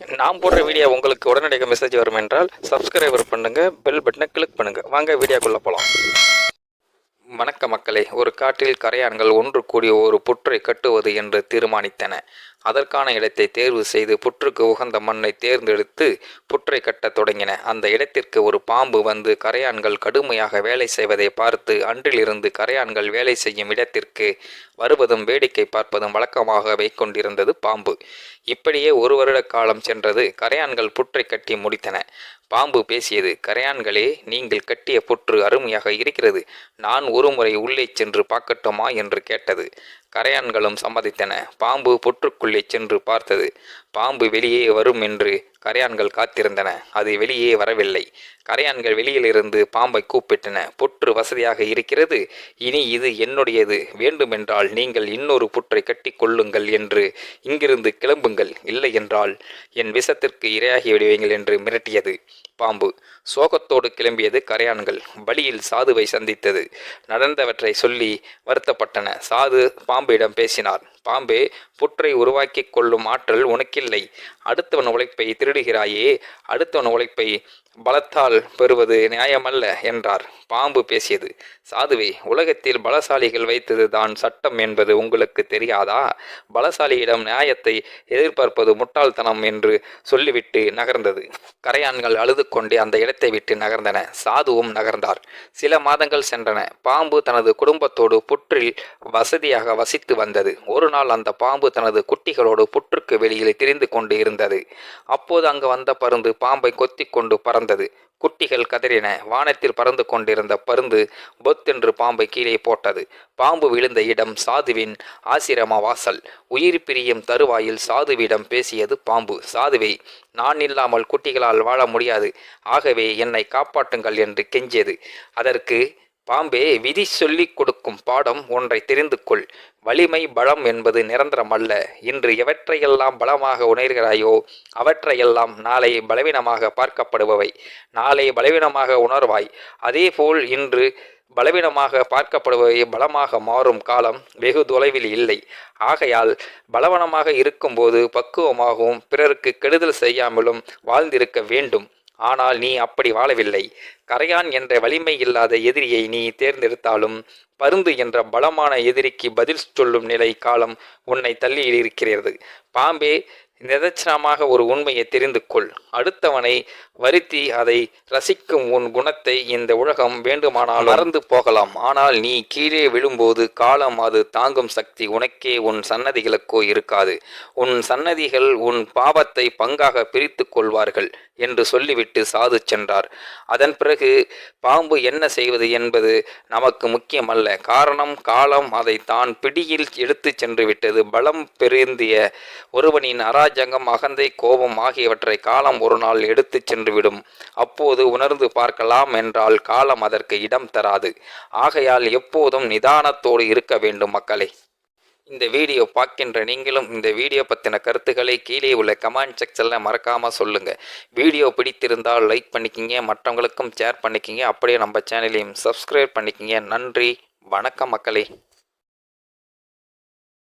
நான் போடுற வீடியோ உங்களுக்கு உடனடியாக மெசேஜ் வரும் என்றால் சப்ஸ்கிரைபர் பண்ணுங்க பெல் பட்டனை கிளிக் பண்ணுங்க. வாங்க வீடியோக்குள்ள போகலாம் வணக்க மக்களே ஒரு காட்டில் கரையான்கள் ஒன்று கூடிய ஒரு புற்றை கட்டுவது என்று தீர்மானித்தன. அதற்கான இடத்தை தேர்வு செய்து புற்றுக்கு உகந்த மண்ணை தேர்ந்தெடுத்து புற்றை கட்டத் தொடங்கின. அந்த இடத்திற்கு ஒரு பாம்பு வந்து கரையான்கள் கடுமையாக வேலை செய்வதை பார்த்து அன்றிலிருந்து கரையான்கள் வேலை செய்யும் இடத்திற்கு வருவதும் வேடிக்கை பார்ப்பதும் வழக்கமாக வைக்கொண்டிருந்தது பாம்பு. இப்படியே ஒரு வருட காலம் சென்றது. கரையான்கள் புற்றை கட்டி முடித்தன. பாம்பு பேசியது கரையான்களே நீங்கள் கட்டிய புற்று அருமையாக இருக்கிறது. நான் ஒருமுறை உள்ளே சென்று பார்க்கட்டுமா? என்று கேட்டது. கரையான்களும் சம்மதித்தன. பாம்பு புற்றுக்குள்ளே சென்று பார்த்தது. பாம்பு வெளியே வரும் என்று கரையான்கள் காத்திருந்தன. அது வெளியே வரவில்லை. கரையான்கள் வெளியிலிருந்து பாம்பை கூப்பிட்டன. புற்று வசதியாக இருக்கிறது. இனி இது என்னுடையது? வேண்டுமென்றால் நீங்கள் இன்னொரு புற்றை கட்டி கொள்ளுங்கள் என்று இங்கிருந்து கிளம்புங்கள். இல்லை என்றால் என் விஷத்திற்கு இரையாகி விடுவீங்கள் என்று மிரட்டியது. பாம்பு. சோகத்தோடு கிளம்பியது கரையான்கள். வழியில் சாதுவை சந்தித்தது. நடந்தவற்றை சொல்லி வருத்தப்பட்டன. சாது பாம்பிடம் பேசினார். பாம்பே புற்றை உருவாக்கி கொள்ளும் ஆற்றல் உனக்கில்லை. அடுத்தவன் உழைப்பை திருடுகிறாயே அடுத்தவன் உழைப்பை பலத்தால் பெறுவது நியாயமல்ல என்றார். பாம்பு பேசியது சாதுவே உலகத்தில் பலசாலிகள் வைத்தது தான் சட்டம் என்பது உங்களுக்கு தெரியாதா? பலசாலியிடம் நியாயத்தை எதிர்பார்ப்பது முட்டாள்தனம் என்று சொல்லிவிட்டு நகர்ந்தது. கரையான்கள் அழுது கொண்டே அந்த இடத்தை விட்டு நகர்ந்தன. சாதுவும் நகர்ந்தார். சில மாதங்கள் சென்றன. பாம்பு தனது குடும்பத்தோடு புற்றில் வசதியாக வசித்து வந்தது. ஒரு நாள் அந்த பாம்பு தனது குட்டிகளோடு புற்றுக்கு வெளியில் திரிந்து கொண்டு இருந்தது. அப்போது அங்கு வந்த பருந்து பாம்பை கொத்தி கொண்டு பறந்தது. குட்டிகள் கதறின. வானத்தில் பறந்து கொண்டிருந்த பருந்து பொத்தென்று பாம்பை கீழே போட்டது. பாம்பு விழுந்த இடம் சாதுவின் ஆசிரம வாசல். உயிர் பிரியும் தருவாயில் சாதுவிடம் பேசியது பாம்பு. சாதுவே நான் இல்லாமல் குட்டிகளால் வாழ முடியாது. ஆகவே என்னை காப்பாற்றுங்கள் என்று கெஞ்சியது. அதற்கு பாம்பே விதி சொல்லிக் கொடுக்கும் பாடம் ஒன்றை தெரிந்து கொள் வலிமை பலம் என்பது நிரந்தரமல்ல இன்று எவற்றையெல்லாம் பலமாக உணர்கிறாயோ அவற்றையெல்லாம் நாளை பலவீனமாக பார்க்கப்படுபவை. நாளை பலவீனமாக உணர்வாய். அதேபோல் இன்று பலவீனமாக பார்க்கப்படுபவை பலமாக மாறும் காலம் வெகு தொலைவில் இல்லை. ஆகையால் பலவனமாக இருக்கும்போது பக்குவமாகவும் பிறருக்கு கெடுதல் செய்யாமலும் வாழ்ந்திருக்க வேண்டும். ஆனால் நீ அப்படி வாழவில்லை. கரையான் என்ற வலிமை இல்லாத எதிரியை நீ தேர்ந்தெடுத்தாலும் பருந்து என்ற பலமான எதிரிக்கு பதில் சொல்லும் நிலை காலம் உன்னை தள்ளியில் இருக்கிறது பாம்பே நிதர்சனமாக ஒரு உண்மையை தெரிந்து கொள். அடுத்தவனை வருத்தி அதை ரசிக்கும் உன் குணத்தை இந்த உலகம் வேண்டுமானால் மறந்து போகலாம். ஆனால் நீ கீழே விழும்போது காலம் அது தாங்கும் சக்தி உனக்கே உன் சன்னதிகளுக்கோ இருக்காது. உன் சன்னதிகள் உன் பாவத்தை பங்காக பிரித்து கொள்வார்கள் என்று சொல்லிவிட்டு சாது சென்றார். அதன் பிறகு பாம்பு என்ன செய்வது என்பது நமக்கு முக்கியமல்ல. காரணம் காலம் அதை தான் பிடியில் எடுத்து சென்று விட்டது பலம் பெருந்திய ஒருவனின் அராஜகம் அகந்தை கோபம் ஆகியவற்றை காலம் ஒரு நாள் எடுத்து சென்றுவிடும். அப்போது உணர்ந்து பார்க்கலாம் என்றால் காலம் அதற்கு இடம் தராது. ஆகையால் எப்போதும் நிதானத்தோடு இருக்க வேண்டும் மக்களே. இந்த வீடியோ பார்க்கின்ற நீங்களும் இந்த வீடியோ பற்றின கருத்துக்களை கீழே உள்ள கமெண்ட் செக்ஷனில் மறக்காமல் சொல்லுங்கள் வீடியோ பிடித்திருந்தால் லைக் பண்ணிக்கிங்க மற்றவங்களுக்கும் ஷேர் பண்ணிக்கிங்க. அப்படியே நம்ம சேனலையும் சப்ஸ்கிரைப் பண்ணிக்கிங்க. நன்றி வணக்கம் மக்களே.